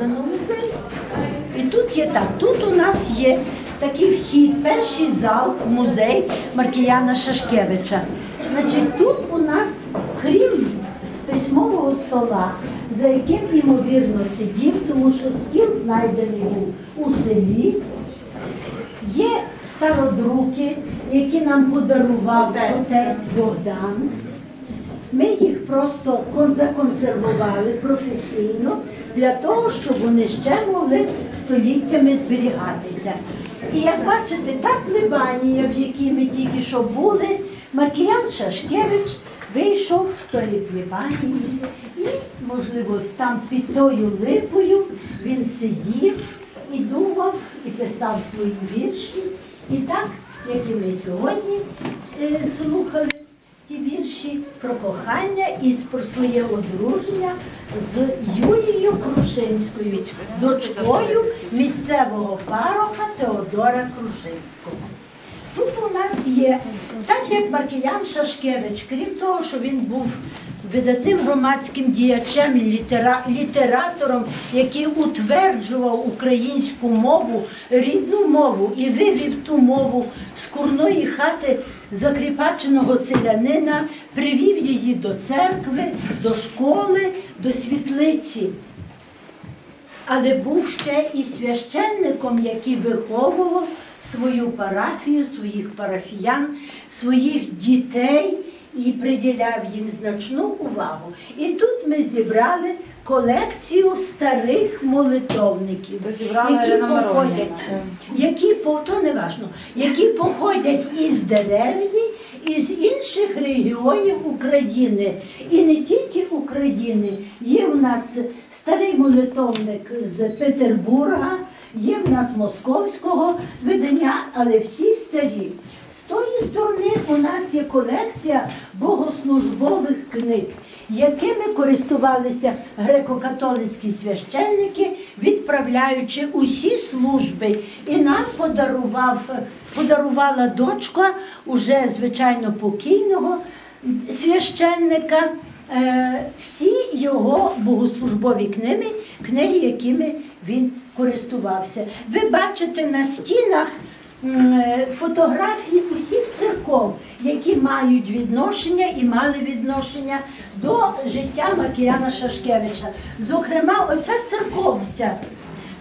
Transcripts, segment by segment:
на музей. І тут є так, тут у нас є такий вхід, перший зал, музей Маркіяна Шашкевича. Значить, тут у нас, крім письмового стола, за яким ймовірно сидів, тому що стіл знайдений був у селі, є стародруки, які нам подарував отець Богдан. Ми їх просто законсервували професійно для того, щоб вони ще могли століттями зберігатися. І як бачите, та плебанія, в якій ми тільки що були, Маркіян Шашкевич вийшов в тої плебанії і, можливо, там під тою липою він сидів і думав, і писав свої вірші. І так, як і ми сьогодні е, слухали ті вірші про кохання і про своє одруження з Юлією Крушинською, дочкою місцевого пароха Теодора Крушинського. Тут у нас є, так як Маркіян Шашкевич, крім того, що він був видатним громадським діячем, літера, літератором, який утверджував українську мову, рідну мову і вивів ту мову з курної хати закріпаченого селянина, привів її до церкви, до школи, до світлиці але був ще і священником, який виховував свою парафію, своїх парафіян, своїх дітей і приділяв їм значну увагу. І тут ми зібрали колекцію старих молитовників, які походять, які по то не важно, які походять із деревні, із інших регіонів України, і не тільки України. Є в нас старий молитовник з Петербурга, є в нас московського видання, але всі старі. З тої сторони у нас є колекція богослужбових книг, якими користувалися греко-католицькі священники, відправляючи усі служби. І нам подарував, подарувала дочка уже звичайно покійного священника. е, Всі його богослужбові книги, книги, якими він користувався. Ви бачите на стінах е, фотографії усіх церков, які мають відношення і мали відношення до життя Макіяна Шашкевича. Зокрема, оця церковця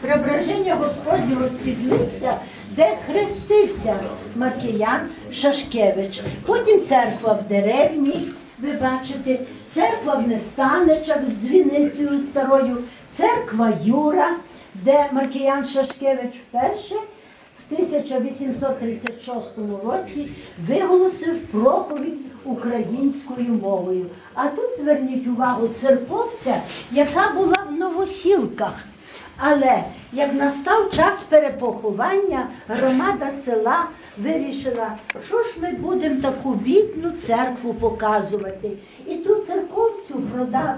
Преображення Господнього спідниця, де хрестився Маркіян Шашкевич. Потім церква в деревні, ви бачите, церква в Нестаничах з дзвіницею старою, церква Юра, де Маркіян Шашкевич вперше в 1836 році виголосив проповідь українською мовою. А тут зверніть увагу церковця, яка була в новосілках. Але як настав час перепоховання, громада села вирішила, що ж ми будемо таку бідну церкву показувати. І ту церковцю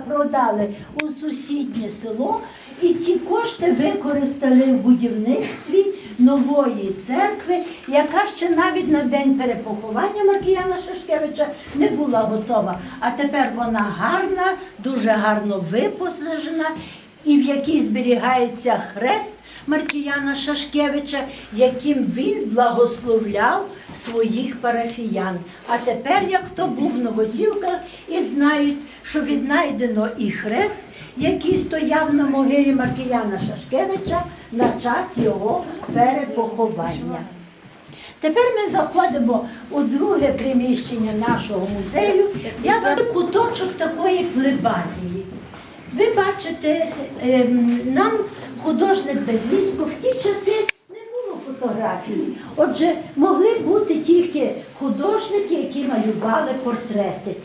продали у сусіднє село, і ці кошти використали в будівництві нової церкви, яка ще навіть на день перепоховання Маркіяна Шашкевича не була готова. А тепер вона гарна, дуже гарно випосажена і в якій зберігається хрест Маркіяна Шашкевича, яким він благословляв своїх парафіян. А тепер, як хто був в Новосілках і знають, що віднайдено і хрест, який стояв на могилі Маркіяна Шашкевича на час його перепоховання. Тепер ми заходимо у друге приміщення нашого музею. Я вам куточок такої плебанії. Ви бачите, ем, нам художник Безлісько в ті часи не було фотографії. Отже, могли бути тільки художники, які малювали портрети.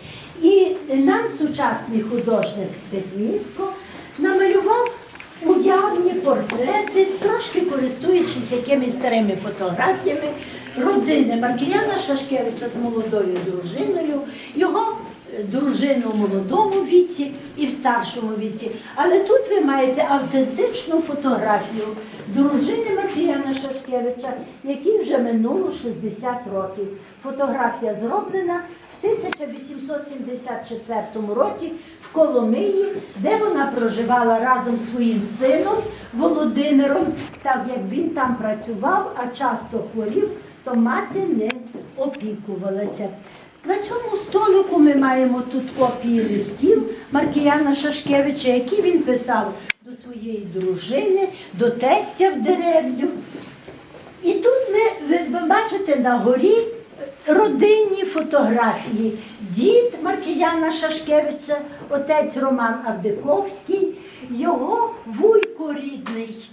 І нам сучасний художник Безлісько намалював уявні портрети, трошки користуючись якимись старими фотографіями родини Маркіяна Шашкевича з молодою дружиною, його е, дружину в молодому віці і в старшому віці. Але тут ви маєте автентичну фотографію дружини Маркіяна Шашкевича, якій вже минуло 60 років. Фотографія зроблена 1874 році в Коломиї, де вона проживала разом з своїм сином Володимиром. Так як він там працював, а часто хворів, то мати не опікувалася. На цьому столику ми маємо тут копії листів Маркіяна Шашкевича, які він писав до своєї дружини, до тестя в деревню. І тут ми, ви бачите на горі родинні фотографії. Дід Маркіяна Шашкевича, отець Роман Авдиковський, його вуйко рідний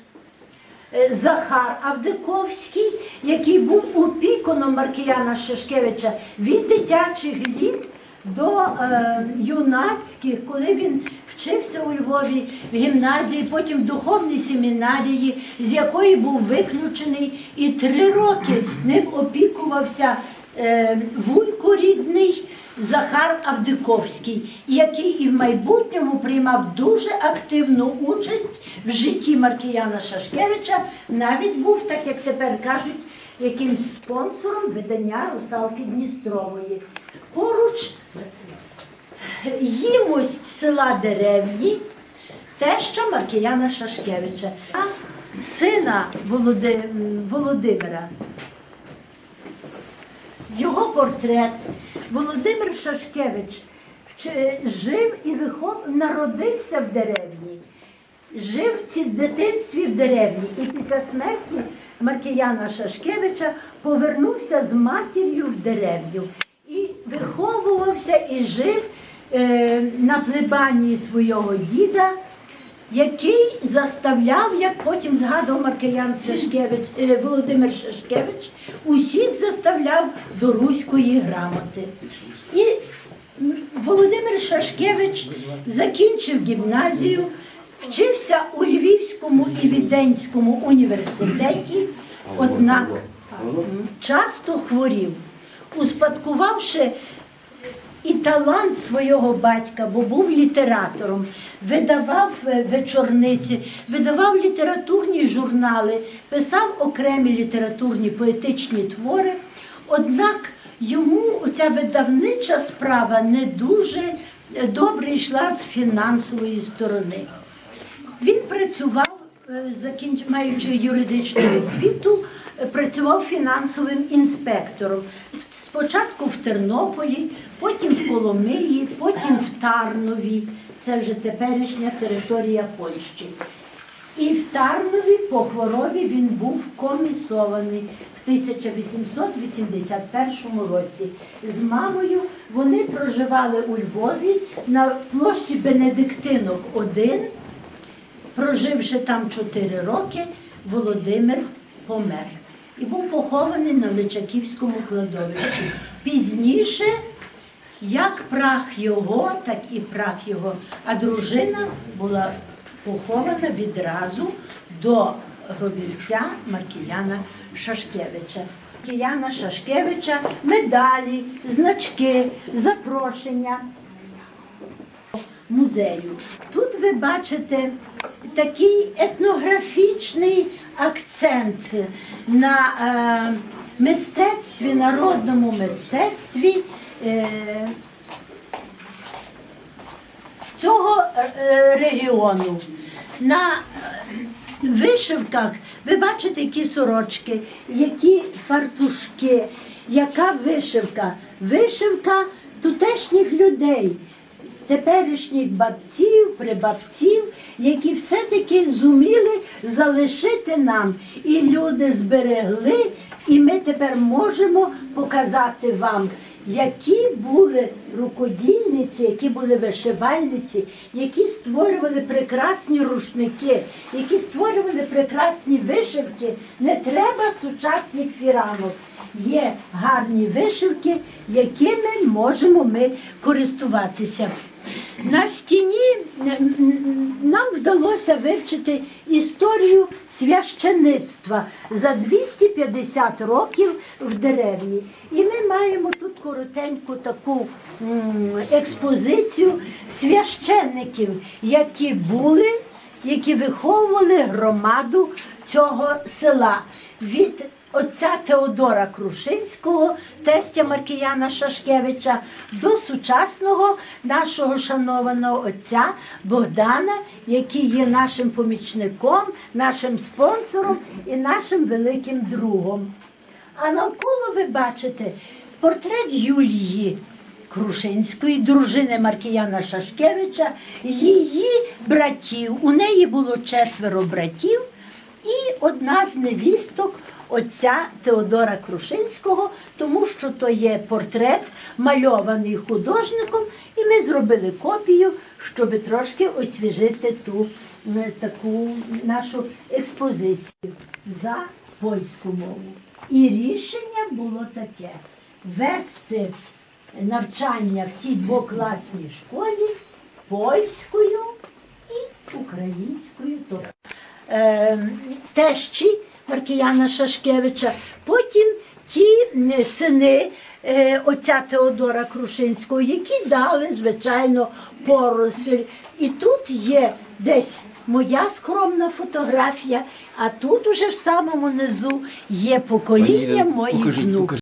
е, Захар Авдиковський, який був опікуном Маркіяна Шашкевича від дитячих літ до е, юнацьких, коли він вчився у Львові в гімназії, потім в духовній семінарії, з якої був виключений, і три роки ним опікувався вуйко рідний Захар Авдиковський, який і в майбутньому приймав дуже активну участь в житті Маркіяна Шашкевича, навіть був, так як тепер кажуть, якимсь спонсором видання русалки Дністрової. Поруч їмость села Деревні, теща Маркіяна Шашкевича, а сина Володимира. Його портрет. Володимир Шашкевич жив і вихов... народився в деревні, жив в дитинстві в деревні і після смерті Маркіяна Шашкевича повернувся з матір'ю в деревню. І виховувався і жив е, на плебанії свого діда, який заставляв, як потім згадував Маркиян Шашкевич, е, Володимир Шашкевич, усіх заставляв до руської грамоти. І Володимир Шашкевич закінчив гімназію, вчився у Львівському і Віденському університеті, однак часто хворів, успадкувавши і талант свого батька, бо був літератором, видавав е, вечорниці, видавав літературні журнали, писав окремі літературні поетичні твори. Однак йому ця видавнича справа не дуже е, добре йшла з фінансової сторони. Він працював, закінч... маючи юридичну освіту, е, працював фінансовим інспектором. Спочатку в Тернополі, потім в Коломиї, потім в Тарнові. Це вже теперішня територія Польщі. І в Тарнові по хворобі він був комісований в 1881 році. З мамою вони проживали у Львові на площі Бенедиктинок 1. Проживши там 4 роки, Володимир помер і був похований на Личаківському кладовищі. Пізніше, як прах його, так і прах його, а дружина була похована відразу до гробівця Маркіяна Шашкевича. Маркіяна Шашкевича медалі, значки, запрошення музею. Тут ви бачите такий етнографічний акцент на е, мистецтві, народному мистецтві е, цього е, регіону. На е, вишивках ви бачите, які сорочки, які фартушки, яка вишивка. Вишивка тутешніх людей теперішніх бабців, прибабців, які все-таки зуміли залишити нам. І люди зберегли, і ми тепер можемо показати вам, які були рукодільниці, які були вишивальниці, які створювали прекрасні рушники, які створювали прекрасні вишивки. Не треба сучасних фіранок. Є гарні вишивки, якими можемо ми користуватися. На стіні нам вдалося вивчити історію священицтва за 250 років в деревні. І ми маємо тут коротеньку таку експозицію священників, які були, які виховували громаду цього села. Від отця Теодора Крушинського, тестя Маркіяна Шашкевича, до сучасного нашого шанованого отця Богдана, який є нашим помічником, нашим спонсором і нашим великим другом. А навколо ви бачите портрет Юлії Крушинської, дружини Маркіяна Шашкевича, її братів. У неї було четверо братів і одна з невісток отця Теодора Крушинського, тому що то є портрет, мальований художником, і ми зробили копію, щоб трошки освіжити ту таку нашу експозицію за польську мову. І рішення було таке: вести навчання в цій двокласній школі польською і українською. Тобто е, тещі Маркіяна Шашкевича, потім ті сини е, отця Теодора Крушинського, які дали, звичайно, поросль. І тут є десь моя скромна фотографія, а тут уже в самому низу є покоління моїх внуків.